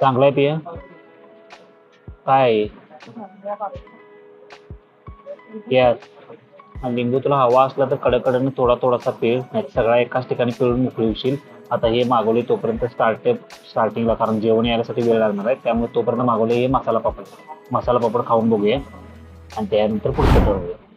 चांगला आहे पिया काय? यस आणि लिंबू तुला हवा असला तर कडकडनं थोडा थोडासा पिळ. नाही सगळा एकाच ठिकाणी पिळून मोकळी होशील. आता हे मागवले तोपर्यंत स्टार्ट स्टार्टिंगला कारण जेवण यायसाठी वेळ लागणार आहे. त्यामुळे तोपर्यंत मागवले हे मसाला पापड. मसाला पापड खाऊन बघूया. आणि त्यानंतर पुढचं ठरवूया.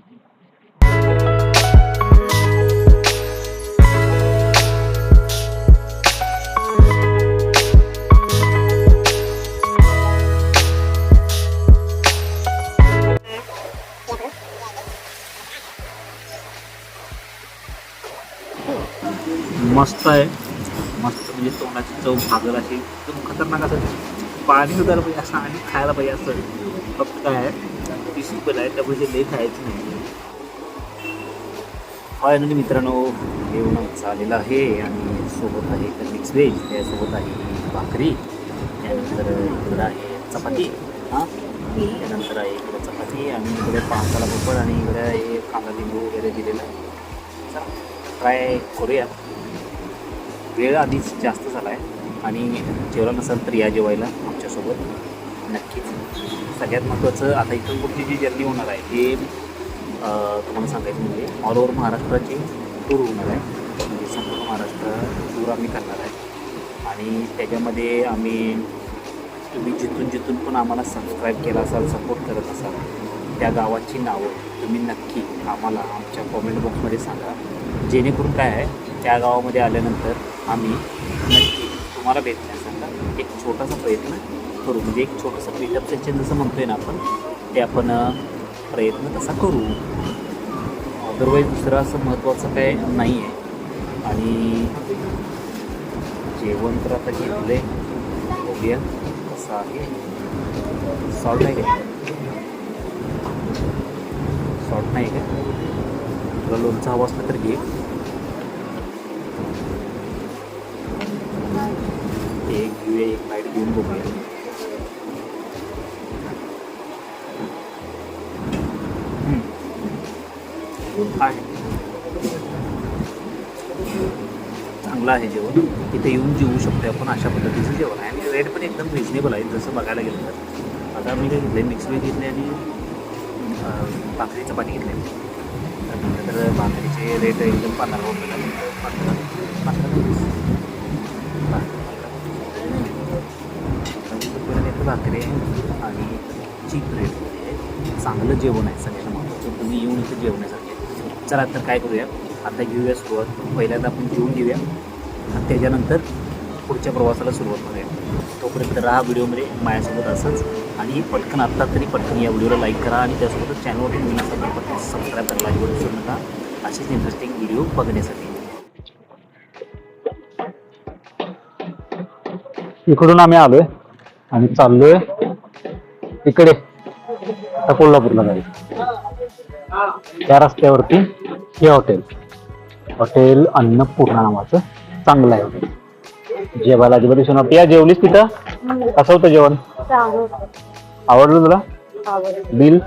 मस्त आहे. मस्त म्हणजे तोंडाची चव भागल अशी एकदम खतरनाक असं पाणी उदायला पाहिजे असं आणि खायला पाहिजे असं. फक्त काय आहे ती सिंपल आहे त्यामुळे ते लई खायचं नाही. फायनली मित्रांनो जेवण झालेलं आहे आणि सोबत आहे तर मिक्स व्हेज त्यासोबत आहे भाकरी. त्यानंतर इकडं आहे चपाती. हां? त्यानंतर आहे इकडे चपाती आणि इकडे पावसाला पापड आणि इकडे हे कांदा लिंबू वगैरे दिलेला. आहे चला ट्राय करूया. वेळ आधीच जास्त झाला आहे आणि जेवला नसेल तर या जेवायला आमच्यासोबत. नक्कीच. सगळ्यात महत्त्वाचं आता इथून पुढची जी जर्नी होणार आहे हे तुम्हाला सांगायचं म्हणजे ऑल ओव्हर महाराष्ट्राची टूर होणार आहे. म्हणजे संपूर्ण महाराष्ट्र टूर आम्ही करणार आहे. आणि त्याच्यामध्ये आम्ही तुम्ही जिथून जिथून पण आम्हाला सबस्क्राईब केला असाल सपोर्ट करत असाल त्या गावाची नावं तुम्ही नक्की आम्हाला आमच्या कॉमेंट बॉक्समध्ये सांगा. जेणेकरून काय आहे त्या गावामध्ये आल्यानंतर आम्ही नक्की तुम्हाला भेटण्यासाठी एक छोटासा प्रयत्न करू. म्हणजे एक छोटंसं पिटअप सेशन जसं आहे ना आपण ते आपण प्रयत्न तसा करू. अदरवाईज दुसरं असं महत्त्वाचं काय नाही आहे. आणि जेवण तर आता घेतलं आहे बघूया कसं आहे. सॉल्ट आहे का? सॉल्ट नाही का? तुला लोणचं हवं असलं तर घे. एक घेऊया एक बाईट घेऊन बघूया. आहे. चांगलं आहे जेवण. इथे येऊन जेवू शकतो आपण अशा पद्धतीचं जेवण आहे. आणि रेट पण एकदम रिजनेबल आहे जसं बघायला गेलं तर. आता मी काय घेतलं मिक्स वेज घेतले आणि अं, भाकरी चपाती घेतले तर भाकरीचे रेट एकदम पंधरा रुपये झाले. पंधरा पंधरा भाकरी आहे आणि चीप रेट चांगलं जेवण आहे सगळ्यांना महत्त्वाचं तुम्ही येऊन इथं जेवण्यासारखे चला तर काय करूया? आता घेऊया सुरुवात पहिल्यांदा आपण जेवून घेऊया. आणि त्याच्यानंतर पुढच्या प्रवासाला सुरुवात करूया. तोपर्यंत राहा व्हिडिओमध्ये माझ्यासोबत असंच आणि पटकन आत्ता तरी पटकन या व्हिडिओला लाईक करा आणि त्यासोबतच चॅनलवर तुम्ही असाल तर पटकन सबस्क्राईब करायला लाईक विसरू नका. असेच इंटरेस्टिंग व्हिडिओ बघण्यासाठी. इकडून आम्ही आलोय आणि चाललोय इकडे आता कोल्हापूरला जायचं त्या रस्त्यावरती हे हॉटेल हॉटेल अन्नपूर्णा नावाचं चांगलं आहे हॉटेल जेवायला अजिबात वाटतं. या जेवलीस तिथं कसं होतं जेवण? आवडलं तुला? बिल?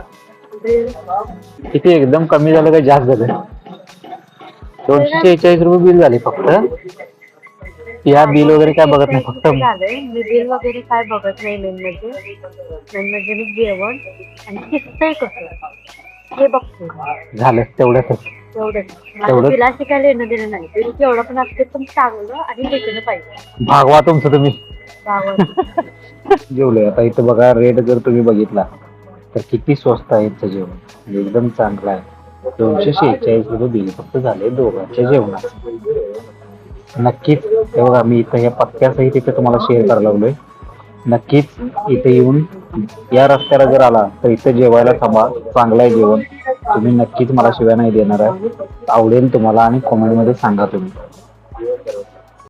किती एकदम कमी झालं का जास्त झालं? दोनशे शेहेचाळीस रुपये बिल झाले फक्त. या बिल वगैरे काय बघत नाही फक्त मी बिल वगैरे काय बघत नाही मेन म्हणजे मेन म्हणजे मी जेवण आणि किस्संही कसं. हे बघतो. झालं तेवढ्यातच बिला शिकायला येणं देणं नाही. केवढं पण असते पण चांगलं आणि भेटणं पाहिजे. भागवा तुमचं तुम्ही. गावात जेवलोय आता इथं बघा रेट जर तुम्ही बघितला तर किती स्वस्त आहे इथं जेवण. म्हणजे एकदम चांगलं आहे. दोनशे शेहेचाळीस रुपये बिल फक्त झाले दोघांच्या जेवणात नक्कीच हे बघा मी इथं या पत्त्यासहित इथे तुम्हाला शेअर करायला लागलोय. नक्कीच इथे येऊन या रस्त्याला जर आला तर इथं जेवायला थांबा. चांगलं आहे जेवण. तुम्ही नक्कीच मला शिव्या नाही देणार आहे आवडेल तुम्हाला आणि कॉमेंटमध्ये सांगा तुम्ही.